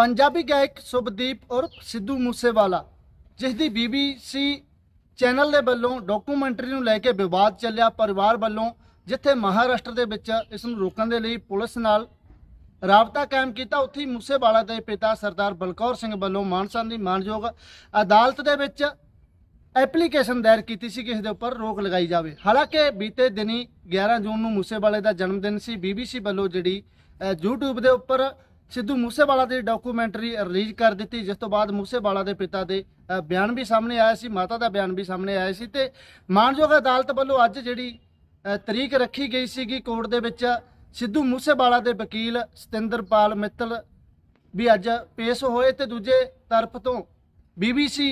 ਪੰਜਾਬੀ ਗਾਇਕ ਸੁਭਦੀਪ ਉਰਫ ਸਿੱਧੂ ਮੂਸੇਵਾਲਾ ਜਿਸ ਦੀ ਬੀਬੀਸੀ ਚੈਨਲ ਦੇ ਵੱਲੋਂ ਡਾਕੂਮੈਂਟਰੀ ਨੂੰ ਲੈ ਕੇ ਵਿਵਾਦ ਚੱਲਿਆ ਪਰਿਵਾਰ ਵੱਲੋਂ ਜਿੱਥੇ ਮਹਾਰਾਸ਼ਟਰ ਦੇ ਵਿੱਚ ਇਸ ਨੂੰ ਰੋਕਣ ਦੇ ਲਈ ਪੁਲਿਸ ਨਾਲ ਰਾਬਤਾ ਕਾਇਮ ਕੀਤਾ ਉੱਥੇ ਹੀ ਮੂਸੇਵਾਲਾ ਦੇ ਪਿਤਾ ਸਰਦਾਰ ਬਲਕੌਰ ਸਿੰਘ ਵੱਲੋਂ ਮਾਨਸਾ ਦੀ ਮਾਨਯੋਗ ਅਦਾਲਤ ਦੇ ਵਿੱਚ ਐਪਲੀਕੇਸ਼ਨ ਦਾਇਰ ਕੀਤੀ ਸੀ ਕਿ ਇਸ ਦੇ ਉੱਪਰ ਰੋਕ ਲਗਾਈ ਜਾਵੇ। ਹਾਲਾਂਕਿ ਬੀਤੇ ਦਿਨੀ 11 ਜੂਨ ਨੂੰ ਮੂਸੇਵਾਲੇ ਦਾ ਜਨਮ ਦਿਨ ਸੀ ਬੀਬੀਸੀ ਵੱਲੋਂ ਜਿਹੜੀ ਅ, YouTube ਦੇ ਉੱਪਰ ਸਿੱਧੂ ਮੂਸੇਵਾਲਾ ਦੀ ਡਾਕੂਮੈਂਟਰੀ ਰਿਲੀਜ਼ ਕਰ ਦਿੱਤੀ, ਜਿਸ ਤੋਂ ਬਾਅਦ ਮੂਸੇਵਾਲਾ ਦੇ ਪਿਤਾ ਦੇ ਬਿਆਨ ਵੀ ਸਾਹਮਣੇ ਆਇਆ ਸੀ, ਮਾਤਾ ਦਾ ਬਿਆਨ ਵੀ ਸਾਹਮਣੇ ਆਇਆ ਸੀ ਤੇ ਮਾਨਯੋਗ ਅਦਾਲਤ ਵੱਲੋਂ ਅੱਜ ਜਿਹੜੀ ਤਰੀਕ ਰੱਖੀ ਗਈ ਸੀਗੀ ਕੋਰਟ ਦੇ ਵਿੱਚ, ਸਿੱਧੂ ਮੂਸੇਵਾਲਾ ਦੇ ਵਕੀਲ ਸਤਿੰਦਰਪਾਲ ਮਿੱਤਲ ਵੀ ਅੱਜ ਪੇਸ਼ ਹੋਏ ਤੇ ਦੂਜੇ ਤਰਫ ਤੋਂ ਬੀਬੀਸੀ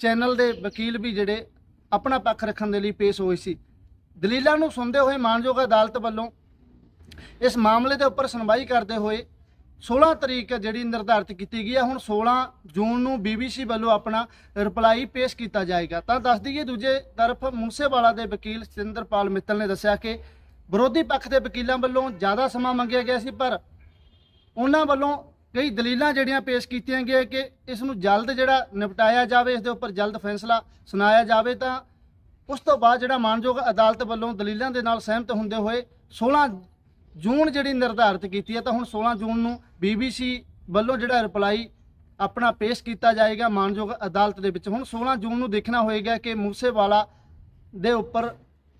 ਚੈਨਲ ਦੇ ਵਕੀਲ ਵੀ ਜਿਹੜੇ ਆਪਣਾ ਪੱਖ ਰੱਖਣ ਦੇ ਲਈ ਪੇਸ਼ ਹੋਏ ਸੀ। ਦਲੀਲਾਂ ਨੂੰ ਸੁਣਦੇ ਹੋਏ ਮਾਨਯੋਗ ਅਦਾਲਤ ਵੱਲੋਂ ਇਸ ਮਾਮਲੇ ਦੇ ਉੱਪਰ ਸੁਣਵਾਈ ਕਰਦੇ ਹੋਏ 16 ਤਰੀਕ ਜਿਹੜੀ ਨਿਰਧਾਰਿਤ ਕੀਤੀ ਗਈ ਹੈ, ਹੁਣ 16 ਜੂਨ ਨੂੰ ਬੀਬੀਸੀ ਵੱਲੋਂ ਆਪਣਾ ਰਿਪਲਾਈ ਪੇਸ਼ ਕੀਤਾ ਜਾਏਗਾ। ਤਾਂ ਦੱਸ ਦਈਏ ਦੂਜੇ ਤਰਫ ਮੂਸੇਵਾਲਾ ਦੇ ਵਕੀਲ ਸਤਿੰਦਰਪਾਲ ਮਿੱਤਲ ਨੇ ਦੱਸਿਆ ਕਿ ਵਿਰੋਧੀ ਪੱਖ ਦੇ ਵਕੀਲਾਂ ਵੱਲੋਂ ਜ਼ਿਆਦਾ ਸਮਾਂ ਮੰਗਿਆ ਗਿਆ ਸੀ, ਪਰ ਉਹਨਾਂ ਵੱਲੋਂ ਕਈ ਦਲੀਲਾਂ ਜਿਹੜੀਆਂ ਪੇਸ਼ ਕੀਤੀਆਂ ਗਈਆਂ ਕਿ ਇਸ ਨੂੰ ਜਲਦ ਜਿਹੜਾ ਨਿਪਟਾਇਆ ਜਾਵੇ, ਇਸ ਦੇ ਉੱਪਰ ਜਲਦ ਫੈਸਲਾ ਸੁਣਾਇਆ ਜਾਵੇ, ਤਾਂ ਉਸ ਤੋਂ ਬਾਅਦ ਜਿਹੜਾ ਮਾਨਯੋਗ ਅਦਾਲਤ ਵੱਲੋਂ ਦਲੀਲਾਂ ਦੇ ਨਾਲ ਸਹਿਮਤ ਹੁੰਦੇ ਹੋਏ 16 ਜੂਨ ਜਿਹੜੀ ਨਿਰਧਾਰਿਤ ਕੀਤੀ ਹੈ ਤਾਂ ਹੁਣ 16 ਜੂਨ ਨੂੰ ਬੀਬੀਸੀ ਵੱਲੋਂ ਜਿਹੜਾ ਰਿਪਲਾਈ ਆਪਣਾ ਪੇਸ਼ ਕੀਤਾ ਜਾਏਗਾ ਮਾਨਯੋਗ ਅਦਾਲਤ ਦੇ ਵਿੱਚ। ਹੁਣ 16 ਜੂਨ ਨੂੰ ਦੇਖਣਾ ਹੋਏਗਾ ਕਿ ਮੂਸੇਵਾਲਾ ਦੇ ਉੱਪਰ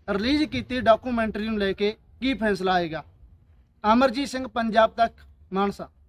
ਰਿਲੀਜ਼ ਕੀਤੀ ਡਾਕੂਮੈਂਟਰੀ ਨੂੰ ਲੈ ਕੇ ਕੀ ਫੈਸਲਾ ਆਏਗਾ। ਅਮਰਜੀਤ ਸਿੰਘ, ਪੰਜਾਬ ਤੱਕ, ਮਾਨਸਾ।